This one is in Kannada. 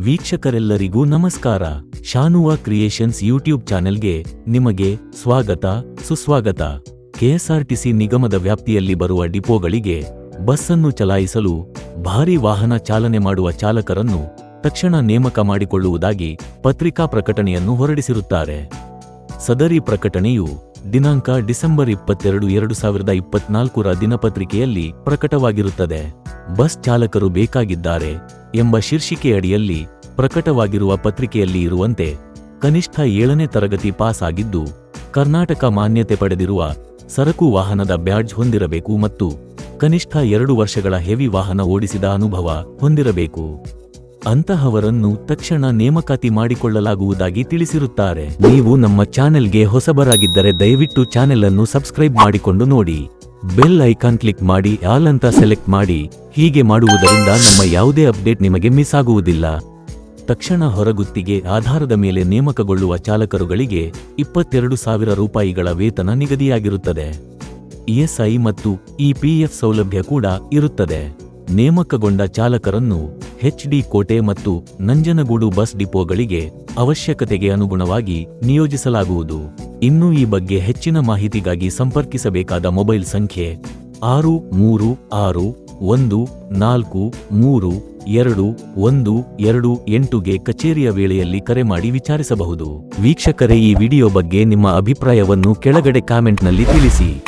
ವೀಕ್ಷಕರೆಲ್ಲರಿಗೂ ನಮಸ್ಕಾರ. ಶಾನುವಾ ಕ್ರಿಯೇಷನ್ಸ್ ಯೂಟ್ಯೂಬ್ ಚಾನೆಲ್ಗೆ ನಿಮಗೆ ಸ್ವಾಗತ, ಸುಸ್ವಾಗತ. ಕೆಎಸ್ಆರ್ಟಿಸಿ ನಿಗಮದ ವ್ಯಾಪ್ತಿಯಲ್ಲಿ ಬರುವ ಡಿಪೋಗಳಿಗೆ ಬಸ್ಸನ್ನು ಚಲಾಯಿಸಲು ಭಾರಿ ವಾಹನ ಚಾಲನೆ ಮಾಡುವ ಚಾಲಕರನ್ನು ತಕ್ಷಣ ನೇಮಕ ಮಾಡಿಕೊಳ್ಳುವುದಾಗಿ ಪತ್ರಿಕಾ ಪ್ರಕಟಣೆಯನ್ನು ಹೊರಡಿಸಿರುತ್ತಾರೆ. ಸದರಿ ಪ್ರಕಟಣೆಯು ದಿನಾಂಕ ಡಿಸೆಂಬರ್ ಇಪ್ಪತ್ತೆರಡು, ಎರಡು ಸಾವಿರದ ಇಪ್ಪತ್ನಾಲ್ಕರ ದಿನಪತ್ರಿಕೆಯಲ್ಲಿ ಪ್ರಕಟವಾಗಿರುತ್ತದೆ. ಬಸ್ ಚಾಲಕರು ಬೇಕಾಗಿದ್ದಾರೆ. ಎಂಬ ಶೀರ್ಷಿಕೆಯಡಿಯಲ್ಲಿ ಪ್ರಕಟವಾಗಿರುವ ಪತ್ರಿಕೆಯಲ್ಲಿ ಇರುವಂತೆ ಕನಿಷ್ಠ ಏಳನೇ ತರಗತಿ ಪಾಸ್ ಆಗಿದ್ದು, ಕರ್ನಾಟಕ ಮಾನ್ಯತೆ ಪಡೆದಿರುವ ಸರಕು ವಾಹನದ ಬ್ಯಾಡ್ಜ್ ಹೊಂದಿರಬೇಕು ಮತ್ತು ಕನಿಷ್ಠ ಎರಡು ವರ್ಷಗಳ ಹೆವಿ ವಾಹನ ಓಡಿಸಿದ ಅನುಭವ ಹೊಂದಿರಬೇಕು. ಅಂತಹವರನ್ನು ತಕ್ಷಣ ನೇಮಕಾತಿ ಮಾಡಿಕೊಳ್ಳಲಾಗುವುದಾಗಿ ತಿಳಿಸಿರುತ್ತಾರೆ. ನೀವು ನಮ್ಮ ಚಾನೆಲ್ಗೆ ಹೊಸಬರಾಗಿದ್ದರೆ ದಯವಿಟ್ಟು ಚಾನೆಲ್ ಅನ್ನು ಸಬ್ಸ್ಕ್ರೈಬ್ ಮಾಡಿಕೊಂಡು ನೋಡಿ. ಬೆಲ್ ಐಕಾನ್ ಕ್ಲಿಕ್ ಮಾಡಿ ಆಲ್ ಅಂತ ಸೆಲೆಕ್ಟ್ ಮಾಡಿ, ಹೀಗೆ ಮಾಡುವುದರಿಂದ ನಮ್ಮ ಯಾವುದೇ ಅಪ್ಡೇಟ್ ನಿಮಗೆ ಮಿಸ್ ಆಗುವುದಿಲ್ಲ. ತಕ್ಷಣ ಹೊರಗುತ್ತಿಗೆ ಆಧಾರದ ಮೇಲೆ ನೇಮಕಗೊಳ್ಳುವ ಚಾಲಕರುಗಳಿಗೆ ಇಪ್ಪತ್ತೆರಡು ಸಾವಿರ ರೂಪಾಯಿಗಳ ವೇತನ ನಿಗದಿಯಾಗಿರುತ್ತದೆ. ಇಎಸ್ಐ ಮತ್ತು ಇಪಿಎಫ್ ಸೌಲಭ್ಯ ಕೂಡ ಇರುತ್ತದೆ. ನೇಮಕಗೊಂಡ ಚಾಲಕರನ್ನು ಎಚ್ಡಿ ಕೋಟೆ ಮತ್ತು ನಂಜನಗೂಡು ಬಸ್ ಡಿಪೋಗಳಿಗೆ ಅವಶ್ಯಕತೆಗೆ ಅನುಗುಣವಾಗಿ ನಿಯೋಜಿಸಲಾಗುವುದು. ಇನ್ನು ಈ ಬಗ್ಗೆ ಹೆಚ್ಚಿನ ಮಾಹಿತಿಗಾಗಿ ಸಂಪರ್ಕಿಸಬೇಕಾದ ಮೊಬೈಲ್ ಸಂಖ್ಯೆ ಆರು ಮೂರು ಆರು ಒಂದು ನಾಲ್ಕು ಮೂರು ಎರಡು ಒಂದು ಎರಡು ಎಂಟುಗೆ ಕಚೇರಿಯ ವೇಳೆಯಲ್ಲಿ ಕರೆ ಮಾಡಿ ವಿಚಾರಿಸಬಹುದು. ವೀಕ್ಷಕರೇ, ಈ ವಿಡಿಯೋ ಬಗ್ಗೆ ನಿಮ್ಮ ಅಭಿಪ್ರಾಯವನ್ನು ಕೆಳಗಡೆ ಕಾಮೆಂಟ್ನಲ್ಲಿ ತಿಳಿಸಿ.